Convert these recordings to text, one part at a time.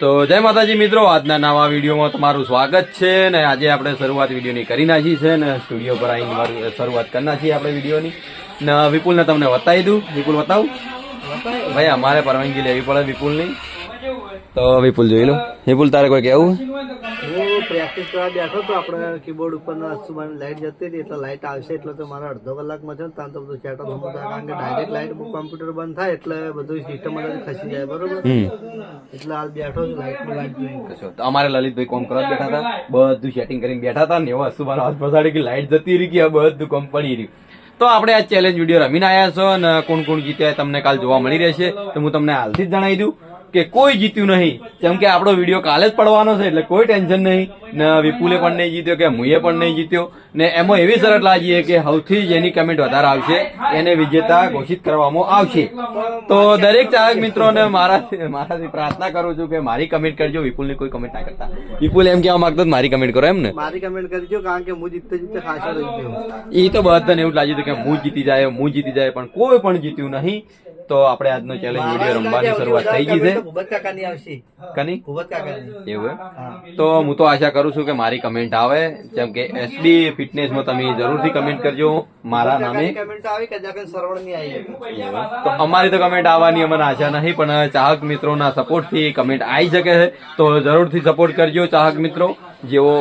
તો જય માતાજી મિત્રો આજના નવા વિડીયોમાં તમારું સ્વાગત છે ને આજે આપણે શરૂઆત વિડીયોની કરી નાખી છે ને સ્ટુડિયો પર આવીને મારું શરૂઆત કરી નાખી આપણે વિડીયોની. ને વિપુલને તમને બતાવી દઉં. વિપુલ બતાવું. ભાઈ અમારે પરવાનગી લેવી પડે વિપુલની. તો વિપુલ જોઈ લો. વિપુલ તારે કોઈ કેવું? હું પ્રેક્ટિસ કરવા બેઠો તો આપણે કીબોર્ડ ઉપર મારી લાઈટ જતી હતી એટલે લાઇટ આવશે એટલે તો મારા અડધો કલાકમાં છે ત્યાં તો બધું સેટઅપ થતું થાય. કારણ કે ડાયરેક્ટ લાઇટ કોમ્પ્યુટર બંધ થાય એટલે બધું સિસ્ટમ ખસી જાય બરોબર? એટલે હાલ બેઠો છું લાઇટ લાઇટ જોઈને. અમારે લલિતભાઈ કોમ કરવા બેઠા હતા. બધું સેટિંગ કરીને બેઠા હતા ને એવો અસુબાનો હાથ પસાડી કે લાઇટ જતી રહી ગયા બધું કોમ પડી રહ્યું. તો આપણે આ ચેલેન્જ વીડિયો રમીને આવ્યા છો અને કોણ કોણ જીત્યા તમને કાલ જોવા મળી રહેશે. તો હું તમને હાલથી જ જણાવી દઉં. કે કોઈ જીત્યું નહીં. જેમ કે આપણો વીડિયો કાલે જ પડવાનો છે એટલે કોઈ ટેન્શન નહીં. ને વિપુલે પણ નહીં જીત્યો કે મુએ પણ નહીં જીત્યો. ને એમાં એવી શરત લાગી કે સૌથી જેની કમેન્ટ વધારે આવશે એને વિજેતા ઘોષિત કરવામાં આવશે. તો દરેક ચાહક મિત્રોને મારા મારાથી પ્રાર્થના કરું છું કે મારી કમેન્ટ કરજો વિપુલની કોઈ કમેન્ટ ના કરતા. વિપુલ એમ કહેવા માંગતો મારી કમેન્ટ કરો એમ ને મારી કમેન્ટ કરજો કારણ કે હું જીતતો જીતતો ખાસ એ તો બધાને એવું લાગ્યું હતું કે હું જીતી જાય હું જીતી જાય પણ કોઈ પણ જીત્યું નહીં. તો આપણે આજનો ચેલેન્જ વીડિયો રમવાની શરૂઆત થઈ ગઈ છે. કની? એવું તો હું તો આશા કરું છું કે મારી કમેન્ટ આવે. જેમ કે એસબી ફિટનેસમાં તમે જરૂરથી કમેન્ટ કરજો મારા નામે. તો અમારી તો કમેન્ટ આવવાની અમને આશા નહીં પણ ચાહક મિત્રોના સપોર્ટથી કમેન્ટ આવી શકે છે. તો જરૂરથી સપોર્ટ કરજો ચાહક મિત્રો. જેવો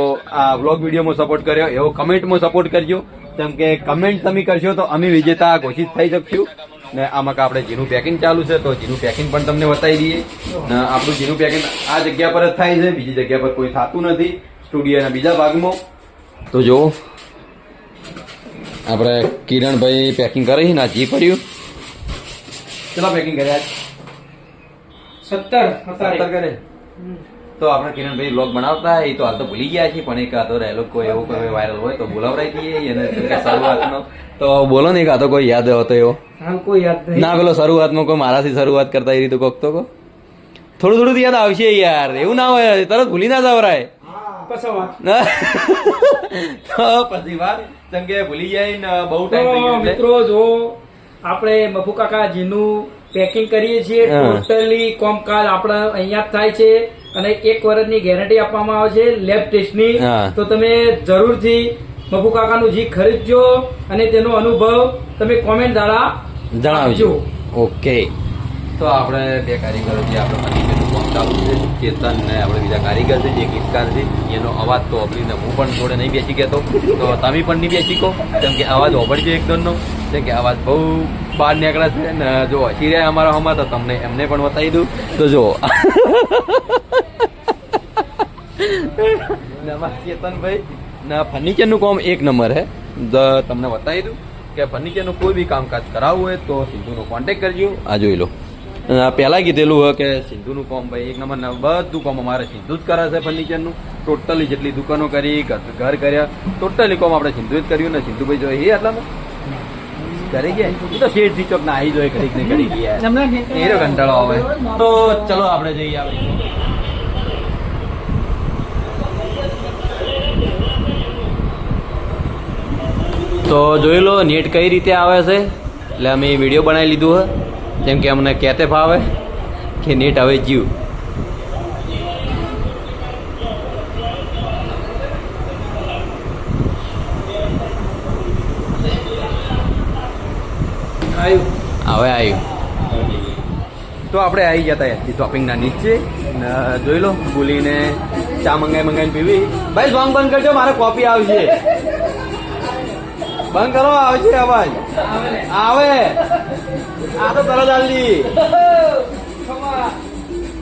આ વ્લોગ વિડીયોમાં સપોર્ટ કર્યો એવો કમેન્ટમાં સપોર્ટ કરજો. જેમ કે કમેન્ટ તમે કરશો તો અમે વિજેતા ઘોષિત થઈ શકશું. ને આમાં આપણે જીનું પેકિંગ ચાલુ છે તો જીનું પેકિંગ પણ તમને બતાવી દઈએ. ને આપણું જીનું પેકિંગ આ જગ્યા પર જ થાય છે બીજી જગ્યા પર કોઈ થતું નથી સ્ટુડિયોના બીજા ભાગમાં. તો જો આપણે કિરણભાઈ પેકિંગ કરે છે ને જી પડ્યું કેટલા પેકિંગ કર્યા સત્તર સત્તર કરે તો આપણે કિરણભાઈ બ્લોગ બનાવતા એ તો હાલ તો ભૂલી ગયા છે પણ એક આતો રહેલો કોઈ એવો કોઈ વાયરલ હોય તો બોલાવડાવી દઈએ કે શરૂઆતનો. તો બોલો ને આતો કોઈ યાદ હતો એવો? હાલ કોઈ યાદ નહીં. ના પેલો શરૂઆતમાં કોઈ મારાથી શરૂઆત કરતા એ રીતે કોક તો કો થોડું થોડું યાદ આવશે યાર એવું ના હોય તરત ભૂલી ના જવરાય પછી વાત. કેમ કે ભૂલી જાય ને બહુ ટાઈમ મિત્રો જો આપણે બફુ કાકા જીનું પેકિંગ કરીએ છીએ. ટોટલી કોમકાજ આપણે અહીંયા થાય છે અને એક વર્ષની ગેરંટી આપવામાં આવે છે લેબ ટેસ્ટની તો તમે જરૂરથી મફુ કાકાનું જી ખરીદજો અને તેનો અનુભવ તમે કોમેન્ટ દ્વારા જણાવજો. ઓકે. તો આપણે બે કારીગરો જે આપણે ફર્નિચરનું કામ ચાલુ છે ચેતન ને આપણે બીજા કારીગર છે જે ગીતકાર છે એનો અવાજ તો અભરીને હું પણ જોડે નહીં બેસી કહેતો તો તમે પણ નહીં બેસી કહો કેમ કે અવાજ ઓભળજો એકદમનો કેમ કે અવાજ બહુ બહાર નીકળે છે ને જો હસી રહ્યા અમારા હમા તો તમને એમને પણ બતાવી દઉં. તો જો. નમસ્તે ચેતનભાઈ ના ફર્નિચરનું કામ એક નંબર હે. તમને બતાવી દઉં કે ફર્નિચરનું કોઈ બી કામકાજ કરાવવું હોય તો સિંધુનો કોન્ટેક કરજો. આ જોઈ લો. પહેલાં કીધેલું હોય કે સિંધુનું કામ ભાઈ એક નંબર બધું કામ અમારે સિંધુ જ કરે છે ફર્નિચરનું. ટોટલી જેટલી દુકાનો કરી ઘર કર્યા ટોટલી કામ આપણે સિંધુ જ કર્યું ને સિંધુભાઈ જો એ એટલા કરી ગયા? તો શેઠ ચોક ના આવી જોઈએ ઘડીક ને ઘડી ગયા. એનો કંટાળો આવે. તો ચલો આપણે જઈએ આપણે. તો જોઈ લો નેટ કઈ રીતે આવે છે? એટલે અમે વીડિયો બનાવી લીધું હે જેમ કે અમને કહેતે ફાવે કે નેટ હવે જીવ. હવે આવ્યું તો આપણે આવી ગયા હતા શોપિંગના નીચે. જોઈ લો બોલીને ચા મંગાઈ મંગાઈને પીવી. ભાઈ સોંગ બંધ કરજો મારે કોપી આવશે. બંધ કરો આવશે અવાજ? આવે. આ તો તરત આલી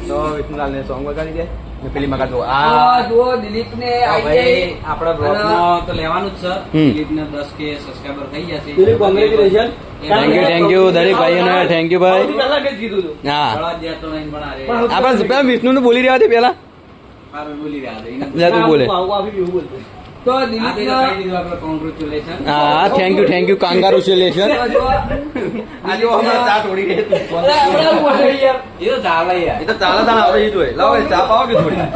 તો વિષ્ણુલાલ ને સોંગ વગાડી દે. ને પેલી આ દિલીપ ને તો લેવાનું જ છે. દિલીપ ને દસ કે સબસ્ક્રાઈબર થઈ જશે Dilip, congratulation. Thank you thank you દરેક ભાઈઓને થેન્ક યુ ભાઈ. પહેલા કંઈ કીધું હતું હા. આપણે વિષ્ણુ નું બોલી રહ્યા હતી પેલા બોલી રહ્યા બોલે. તો દિલીપ ને કહી દીધું આપણે કોંગ્રેચ્યુલેશન હા thank you thank you congratulation જો આજે હમણાં ચા તોડી રહી હતી. એ તો ચાલે યાર. એ તો ચાલે તાણે આપણે એ જોઈએ લાવો ચા પાવો કે થોડી?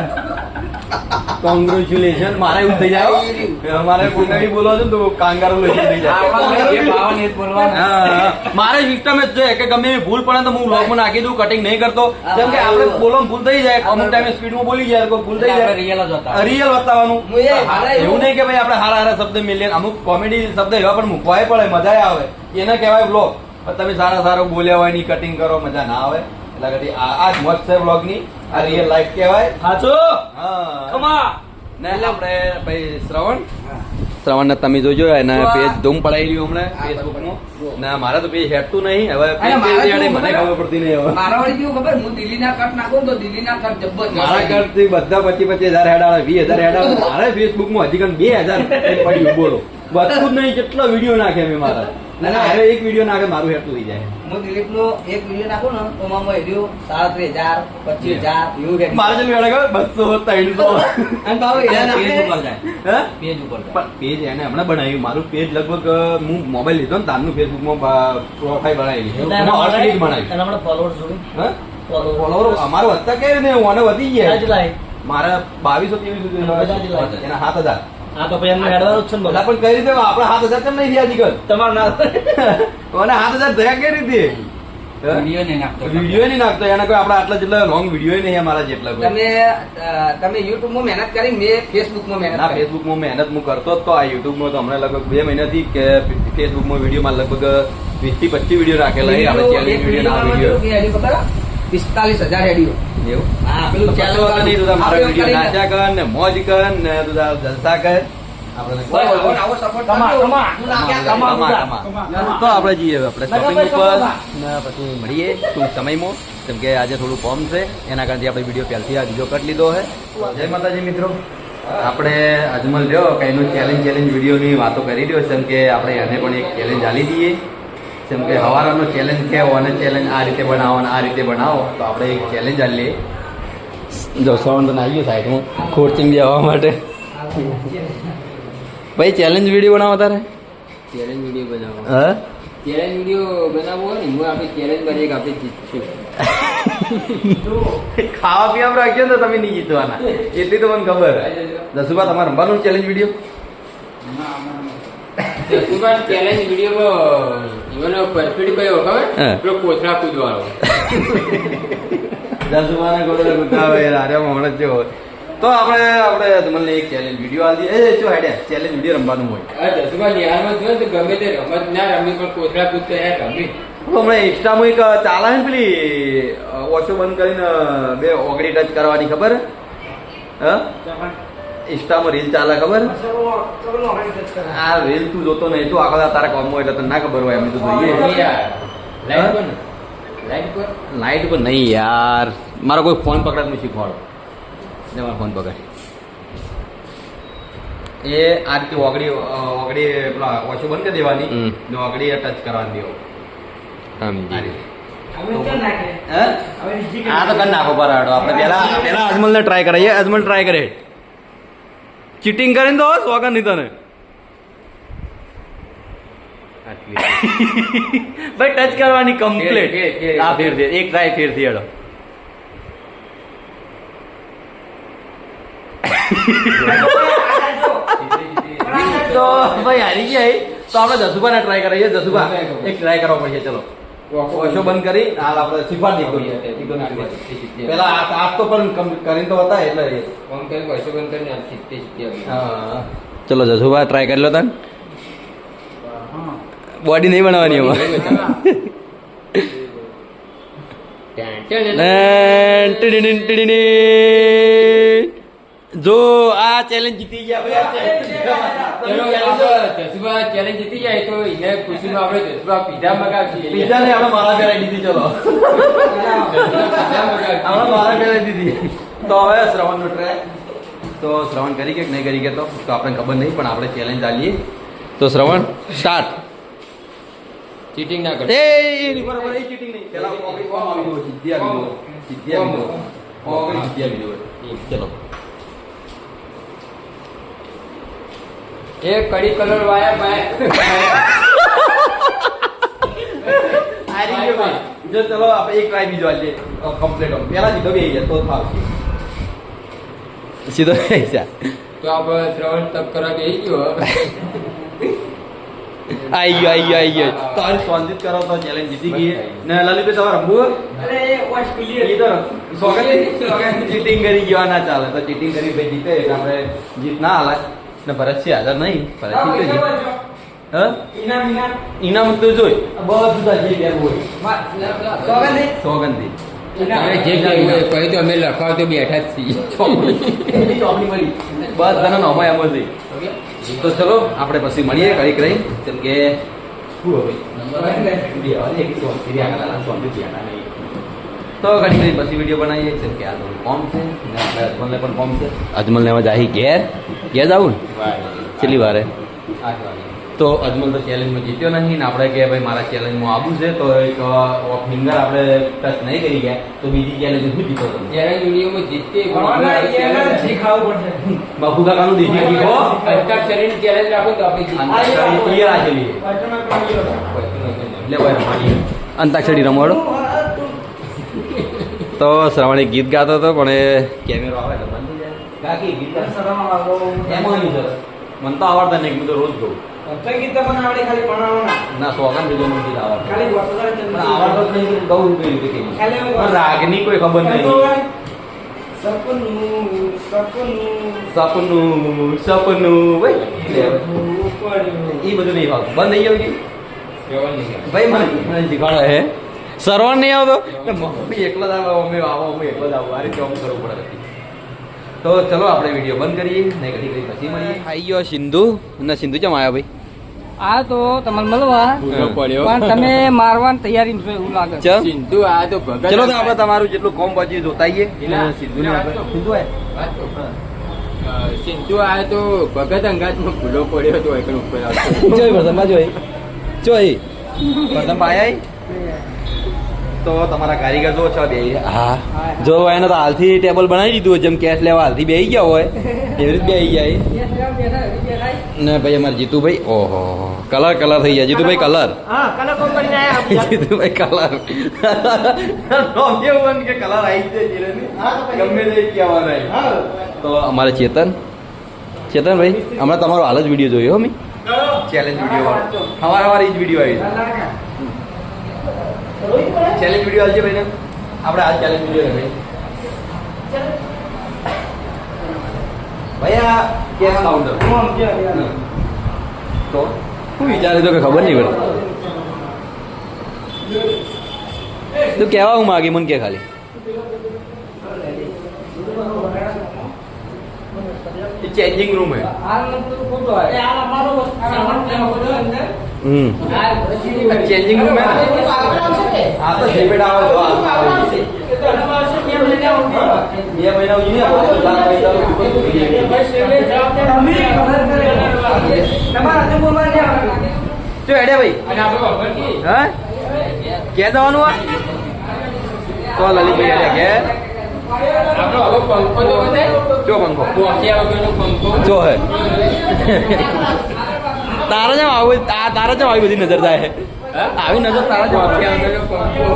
કોંગ્રેચ્યુલેશન મારે એવું થઈ જાય? મારે કોઈને બોલો બોલવા છે તો કાંગારો લઈ થઈ જાય. મારે સિસ્ટમ જ છે કે ગમે ભૂલ પડે તો હું વ્લોગમાં નાખી દઉં કટિંગ નહીં કરતો. જેમ કે આપણે બોલો ભૂલ થઈ જાય અમુક ટાઈમે સ્પીડમાં બોલી જાય કોઈ ભૂલ થઈ જાય. રિયલ જ હતા. રિયલ બતાવવાનું એવું નહીં કે ભાઈ આપણે હારા હારા શબ્દ મિલિયન અમુક કોમેડી શબ્દ એવા પણ મૂકવાય પડે મજા આવે. એને કહેવાય બ્લોગ તમે સારા સારો બોલ્યા હોયની કટિંગ કરો મજા ના આવે. એટલે આ જ મસ્ત છે ની આ રિયલ લાઈફ કહેવાય. સાચો? હા. ખમા ને આપણે ભાઈ શ્રવણ. શ્રવણ ને તમે જોજો એને પેજ ધૂમ પડાઈ રહ્યું હમણાં ફેસબુકનું. ને મારે તો પેજ હેઠતું નહીં. હવે પેજ હેડે મને ખબર? પડતી નહીં હવે. મારા વાળી કેવું ખબર? હું દિલ્હીના કટ નાખું તો દિલ્હી ના કટ જબ્બર મારા કટ ઘરથી બધા પચીસ પચીસ હજાર હેડાવે વીસ હજાર હેડાવે મારે ફેસબુકમાં હજી કણ બે હજાર પડ્યું બોલો. બધું જ નહીં કેટલો વીડિયો નાખે મેં મારા. હારે એક વીડિયો નાખે મારું હેડતું થઈ જાય. હું દિલીપનો એક વીડિયો નાખું ને તો સાડત્રીસ હજાર પચીસ હજાર એવું રેડી. મારે જેટલું હેડે ખબર બસો ત્રણસો. અને પાછું પેજ ઉપર જાય. પેજ ઉપર પેજ એને હમણાં બનાવ્યું. મારું પેજ લગભગ હું મોબાઈલ લીધો ને તારનું ફેસબુકમાં પ્રોફાઇલ બનાવી બનાવી. હા? ફોલોવર અમારો વધતા કે ને ઓને વધી ગયા. મારા બાવીસો ત્રેવીસો એના સાત હજાર. હા તો પછી એમને હેડવાનું છે ને. પણ કઈ રીતે? આપડે હાથ હજાર કેમ નહીં થયા નીકળ તમારું ના ઓને હાથ હજાર થયા કઈ રીતે? વીડિયો નહીં નાખતો. વીડિયો નહીં નાખતો એને કોઈ આપણા આટલા જેટલા લોંગ વીડિયો નહીં અમારા જેટલા તમે તમે યુટ્યુબમાં મહેનત કરી મેં ફેસબુકમાં મહેનત ના ફેસબુકમાં મહેનત હું કરતો જ તો. આ યુટ્યુબમાં તો હમણાં લગભગ બે મહિનાથી કે ફેસબુકમાં વિડીયોમાં લગભગ વીસથી પચીસ વીડિયો રાખેલા આપણે ચેલેન્જ વીડિયો. ના વીડિયો પિસ્તાલીસ હજાર હેડ્યું. એવું હા, પેલું તો ચાલુ કશો વાંધો નહીં, તું તાર મારા આપણે વીડિયો કરીને- નાચ્યા કર ને મોજ કર ને તું જલસા કર આપણે કમા. કમા. કમા, કમા, કમા. કમા. તો જઈએ આપણે શોપિંગ ઉપર ને પછી મળીએ ટૂંક સમયમાં કેમ કે આજે થોડું ફોર્મ છે એના કારણે આપણે વીડિયો પહેલથી આ બીજો કટ લીધો છે જય માતાજી મિત્રો આપણે અજમલ રહ્યો કંઈનું ચેલેન્જ ચેલેન્જ વિડીયોની વાતો કરી રહ્યો છે કેમ કે આપણે એને પણ એક ચેલેન્જ આલી દઈએ જેમ કે હવારાનો ચેલેન્જ કે અને ચેલેન્જ આ રીતે બનાવો અને આ રીતે બનાવો તો આપણે એક ચેલેન્જ આલીએ જો સાઉન્ડ તો આવી ગયો હું ખોરચિંગ જવા માટે. ભાઈ ચેલેન્જ વીડિયો બનાવો તારે? ચેલેન્જ વીડિયો બનાવો. હા? ચેલેન્જ વીડિયો બનાવવો હોય ને હું આપણે ચેલેન્જ કરીએ કે આપણે જીતશું ખાવા પીવા રાખ્યો ને તમે નહીં જીતવાના. એટલી તો મને ખબર દસુબા તમારે રમવાનું ચેલેન્જ વીડિયો ચેલેન્જ વિડીયોમાં ઈવોનો પરફેક્ટ કયો ખબર. પેલો કોથળા કૂદવાનો. ગોળે ગુતા હોય અરે હમણાં જો તો આપણે આપણે તમને એક ચેલેન્જ વીડિયો આલી એ જો આઈડિયા ચેલેન્જ વીડિયો રમવાનું હોય. આ જસુભાઈ નિહાળમાં ને તો ગમે તે રમત ના રમી પણ કોથળા કૂદતા યાર રમી. તો હમણાં ઇન્સ્ટામાં એક ચાલે ને પેલી ઓછો બંધ કરીને બે ઓગળી ટચ કરવાની ખબર? હા? ઇન્સ્ટામાં રીલ ચાલે ખબર? આ રીલ તું જોતો નહીં તું આખો તારા કોમમાં એટલે તને ના ખબર હોય એમ તો જોઈએ. યાર. લાઈટ પર ને? લાઈટ પર? લાઈટ પર નહીં યાર. મારો કોઈ ફોન પકડાત નહીં શીખવાડો. ને મારો ફોન પકડ. એ આ રીતે ઓગળી ઓગળી પેલા ઓછું બંધ કરી દેવાની હમ. ને ઓગળી ટચ કરવાની દેવો કેમ? હે? આ તો કરી નાખો બરાડો. આપણે પેલા પેલા અજમલને ટ્રાય કરાઈએ. અજમલ ટ્રાય કરે. ચીટિંગ કરીને તો સોગન નહીં તને. ભાઈ ટચ કરવાની કમ્પ્લીટ આ ફેર, દે એક ટ્રાય ફેરથી હેડો. તો ભાઈ હારી ગયા. તો આપણે જસુભાને ટ્રાય કરાઈએ દસુભા એક ટ્રાય કરવો પડશે ચલો. ઓછો બંધ કરી હાલ આપણે શીખવાડી દઈએ. પેલા આ તો પણ કરીને તો હતા એટલે ફોન કરી પૈસો બંધ કરીને આમ સિત્તેર સિત્તેર હા. ચલો જસુભા ટ્રાય કરી લો તને. બોડી નહીં બનાવવાની એમાં. જો આ ચેલેન્જ જીતી ગયા. ચેલેન્જ જીતી જાય તો એને ખુશીમાં આપણે જસુભા પીઝા મગાવશું. પીઝા ને આપણે મારા ઘરે દીધી ચલો. આપણે મારા ઘરે દીધી. તો હવે શ્રવણ નો ટ્રાય તો શ્રવણ કરી કે નહીં કરી કે તો? આપણને ખબર નહીં પણ આપણે ચેલેન્જ ચાલીએ તો શ્રવણ સ્ટાર્ટ ચીટિંગ ના એ કરતા એ નહીં, બરાબર એ cheating નહીં. પેલા ઓગળી ફોર્મ આવી ગયો સિદ્ધિ આવી ગયો સિદ્ધિ આવી ગયો. ઓગળી સિદ્ધિ આવી ગયો. ચલો. એ કડી કલર વાયા ભાઈ. જો ચલો આપણે એક ટ્રાય બીજો આજે કમ્પ્લીટ પેલા જીતો બે જાય તો સીધો પૈસા તો આપણે શ્રવણ તપ કરવા બેસી ગયો આઈ ગયો આઈ ગયો આઈ ગયો. તારી સ્વાંદિત કરો તો ચેલેન્જ જીતી ગઈ. ને લલિતભાઈ તમારે રમવું એ તો સ્વાગત ચીટિંગ કરી ગયો ના ચાલે. તો ચીટિંગ કરી ભાઈ જીતે. એટલે આપણે જીત ના હાલે. ને ભરતસિંહ હાજર નહીં. ભરતસિંહ હા ઇનામ તો જોઈ. બધું સોગંદી? તમે જે કહેવું તો અમે લખાવ તો બેઠા જ છીએ. મળી. બધાના નોમાં એમ જ. તો ચલો આપણે પછી મળીએ કડીક રહી જેમ કે શું હવે? તો ઘણી ઘણી પછી વીડિયો બનાવીએ છે કે આ તો કોમ છે ને અજમલને પણ કોમ છે. અજમલને એમાં જાહી ઘેર? ઘેર જવું ને? છેલ્લી વારે. તો અજમલ તો ચેલેન્જમાં જીત્યો નહીં ને આપણે કે ભાઈ મારા ચેલેન્જમાં આવું છે તો એક ફિંગર આપણે ટચ નહીં કરી ગયા તો બીજી ચેલેન્જ હું જીતો હતો ચેલેન્જ વિડીયોમાં જીતે બાપુ કાકાનું ઘી હો અંતાક્ષરીની ચેલેન્જ રાખો તો આપણે. અંતાક્ષરી. અંતાક્ષરી રમાડો તો શ્રવણી ગીત ગાતો હતો પણ એ કેમેરો આવે તો બંધ કાકી ગીત. એમાં મને તો આવડતા નહીં હું તો રોજ ગાઉં. ના સોગન બીજો નું ગીત આવડતું. પણ આવડતો જ નહીં તો ગાઉં રીતે કેવું? રાગની કોઈ ખબર નહીં. સપનું સપનું. ભાઈ લે હવે. એ બધું નહીં આવતું બંધ થઈ ગયું. ભાઈ મને શીખવાડો હે? સરવણ નહીં આવતો? મમ્મી એકલા જ આવે મમ્મી આવો મમ્મી એકલા જ આવો. આ રીતે કરવું પડે તો ચલો આપણે વીડિયો બંધ કરીએ ને ઘડી ઘડી પછી મળીએ. આવી ગયો સિંધુ. અને સિંધુ ચમ આવ્યા ભાઈ? આ તો તમને મળવા. પણ તમે મારવાની તૈયારી છો એવું લાગે છે. સિંધુ આ તો ભગત ચલો તો આપણે તમારું જેટલું કોમ બચ્યું જોતાઈએ. સિંધુ ને આપણે સિંધુ આય. સિંધુ આ તો ભગત અંગાતમાં ભૂલો પડ્યો હતો એકણ ઉપર જોઈ પ્રથમ જોઈ. જોઈ. પ્રથમ પાયા તો તમારા કારીગર જો છો બે. હા. જો એને તો હાલથી ટેબલ બનાવી દીધું હોય જેમ કેશ લેવા હાલથી બેહી ગયા હોય એવી રીતે બેહી જાય ને ભાઈ અમારે જીતુભાઈ ઓહો કલર કલર થઈ ગયા. જીતુભાઈ કલર. જીતુભાઈ કલર. કે કલર આવી જાય ગમે તો અમારે ચેતન. ચેતન ભાઈ હમણાં તમારો હાલ જ વીડિયો જોયો હો મી. ચેલેન્જ વીડિયો સવાર સવાર એ જ વીડિયો આવી ચેલેન્જ વીડિયો આવજે ભાઈ ને આપણે આ ચેલેન્જ વીડિયો ભાઈ આ કેસ કાઉન્ટર તો શું વિચારે તો કે ખબર નહીં પડે. તું કહેવા હું માગી મને કે ખાલી. ચેન્જિંગ રૂમ હે હમ ચેન્જિંગ રૂમ હે ને? આ તો જેપેટ આવે તો આ. આવે. બે મહિના ઉજી ને આપણે તો જો હેડે ભાઈ. અને આપણે હા? ક્યાં જવાનું આ? તો લલિતભાઈ હેડે કે. આપણો હવે પંખો જો બતાય. જો પંખો. પોખિયા વગરનો પંખો. જો હે. તારા જેમ આવું આ તારા જેમ આવી બધી નજર થાય આવી નજર તારા જેમ વગરનો પંખો.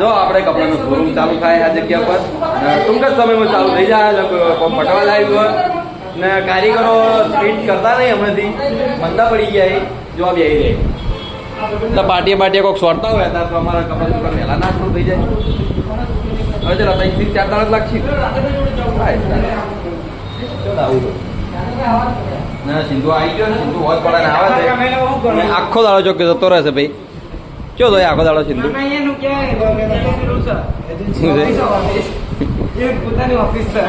જો આપણે કપડાનું શોરૂમ ચાલુ થાય આ જગ્યા પર. ટૂંક જ સમયમાં ચાલુ થઈ જાય. પટવા હોય. ને કારીગરો સ્પીડ કરતા નહીં હમણાંથી. મંદા પડી ગયા જો આ રહે એટલે પાટીએ પાટીએ કોઈક સોરતા હોય ત્યારે તો અમારા કપડા ઉપર વહેલા ના શરૂ થઈ જાય. હવે ચલો ત્રણથી ચાર જ લાગશે. તો. ના સિંધુ આવી ગયો ને સિંધુ પડાને આવે છે. આખો દાડો ચોકે જતો રહેશે ભાઈ. ચો તો આખો દાડો સિંધુ?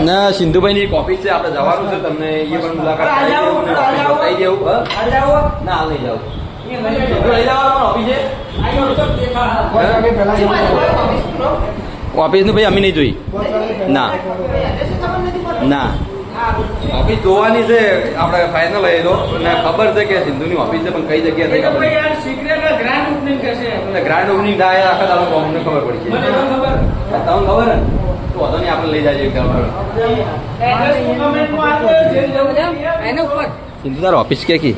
ના સિંધુભાઈ ની એક ઓફિસ છે આપણે જવાનું છે તમને એ પણ મુલાકાત બતાવી દેવું ના હાલ નહીં જાવ ઓફિસે નું ભાઈ અમે નહીં જોઈ. ના. ના. ઓફિસ જોવાની છે આપણે ફાઇનલ એ તો ને ખબર છે કે સિંધુની ઓફિસ છે પણ કઈ જગ્યાએ થઈ ગ્રાન્ડ ઓપનિંગ થાય આખા દાડો અમને ખબર પડી છે તમને ખબર ને તો વાંધો નહીં આપણે લઈ જાય સિંધુ તાર ઓફિસ કે કી?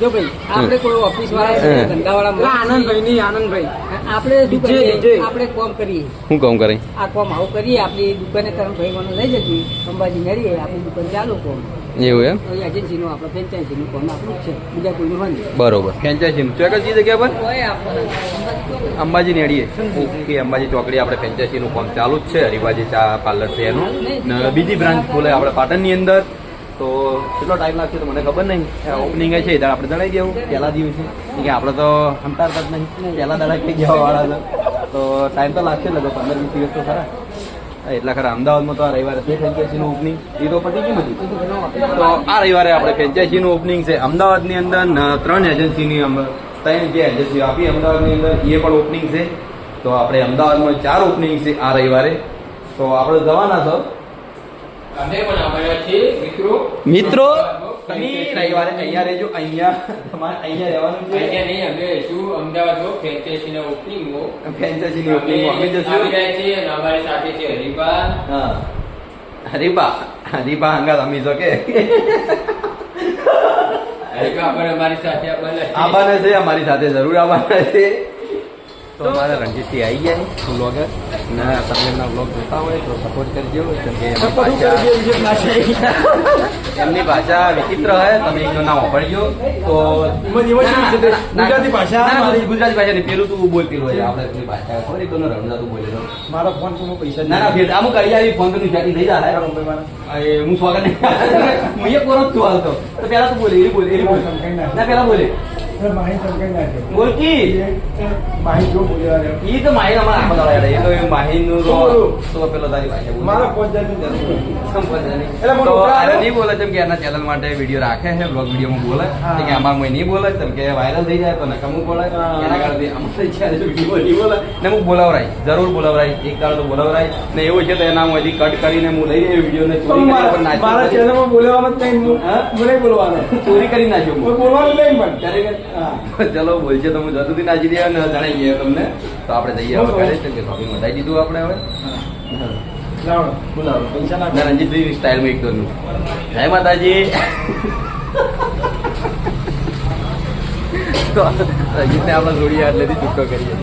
જો ભાઈ આપણે કોઈ ઓફિસ વાળા. ધંધાવાળા આનંદભાઈ નહીં આનંદભાઈ. આપણે શું કરીએ. આપણે કોમ કરીએ. શું કોમ કરે આ કોમ આવું કરીએ આપણી દુકાને તરફ ભાઈ મને લઈ જતી અંબાજી મેળીએ આપણી દુકાન ચાલુ કોમ. એવું એમ? એજન્સીનું આપણે ફ્રેન્ચાઇઝીનું કોમ આપણું છે. બીજા નહીં. બરોબર. ફેન્ચાસી ચોકસ જગ્યા પર? અંબાજી નેડીએ. ઓકે અંબાજી ચોકડી આપણે ફ્રેન્ચાઇઝી નું કામ ચાલુ જ છે. હરિભાજી ચા પાર્લર છે એનું. બીજી બ્રાન્ચ ખોલે આપણે પાટણની અંદર. તો કેટલો ટાઈમ લાગશે તો મને ખબર નહીં. ઓપનિંગ છે ત્યારે આપણે જણાવી દેવું. પહેલા દિવસે કે આપણે તો હંતારતા જ નહીં. પહેલા દાડા કઈ જવા વાળા તો ટાઈમ તો લાગશે લગભગ પંદર વીસ દિવસ તો ખરા. એટલા ખરા અમદાવાદમાં તો આ રવિવારે છે ફ્રેન્ચાઇઝીનું ઓપનિંગ એ તો પતી ગયું બધું. તો આ રવિવારે આપણે ફ્રેન્ચાઇઝી નું ઓપનિંગ છે. અમદાવાદની અંદર ત્રણ એજન્સીની ત્રણ જે એજન્સી આપી અમદાવાદની અંદર, એ પણ ઓપનિંગ છે. તો આપણે અમદાવાદમાં ચાર ઓપનિંગ છે આ રવિવારે. તો આપણે જવાના છો અમે પણ આવવાના છીએ મિત્રો મિત્રો તમે રવિવારે અહીંયા રહેજો. અહીંયા તમારે અહીંયા રહેવાનું છે. અહીંયા નહીં અમે શું અમદાવાદમાં ફ્રેન્ચાઇઝીના ઓપનિંગમાં ની ઓપનિંગ અમે આવી જશું રહ્યા છે અને અમારી સાથે છે હરિભા. હા. હરીબા હરીબા હંગાત અમી શકે હરિભા પણ અમારી સાથે આવવાના છે. અમારી સાથે જરૂર આવવાના છે. તો અમારા રણજીતસિંહ આવી ગયા બ્લોગર ને તમે એમના બ્લોગ જોતા હોય તો સપોર્ટ કરજો એમની ભાષા- વિચિત્ર હોય તમે એમનું નામ વાપરજો. તો? ગુજરાતી ભાષા ના, ના, ગુજરાતી ભાષા નહીં પેલું તું બોલતી હોય આપણે પેલી ભાષા ખબર એ તો રમજા તું બોલેલો મારો ફોન પર પૈસા ના ના ફેર આમ કરી આવી ફોન કરી જાતી થઈ જાય. એ હું સ્વાગત નહીં હું એક જ છું હાલ તો. પેલા તું બોલે એ બોલે એરી બોલે. ના પેલા બોલે. બોલકી ઈ તો માહિન અમારા આખો દાડો યાર. એ તો એ માહિનનું તો શું બોલું? તો પેલો તારી ભાષા મારા ફોન જતી જતી. કેમ બોલે નહીં? એટલે તો ઉભરા નહીં બોલે જેમ કે એના ચેનલ માટે વીડિયો રાખે છે બ્લોગ વિડીયોમાં બોલે કે અમાર કોઈ નહીં બોલે જેમ કે વાયરલ થઈ જાય તો નકામું બોલે એના કારણે અમારે ચેનલ વીડિયો નહીં બોલે ને હું બોલાવરાય જરૂર બોલાવરાય એક દાડો તો બોલાવરાય ને એવું છે તો એના માંથી કટ કરીને હું લઈ રહ્યો વીડિયો ને ચોરી કરી. મારા ચેનલમાં બોલવાનું જ નહીં હું નહીં બોલવાનું ચોરી કરી નાખ્યો હું. હું બોલવાનું નહીં પણ? ચલો બોલશે તો હું જતું નાચી દે અને જણાઈ ગયા તમને. તો આપણે જઈએ હવે ઘરે છે કે શોપિંગ વધારી દીધું આપણે હવે. લાવો બોલાવો. પૈસા ના રણજીતભાઈ સ્ટાઇલમાં એક દોરનું જય માતાજી. તો રણજીતને આપણે જોડીએ એટલેથી ચૂક્કો કરીએ.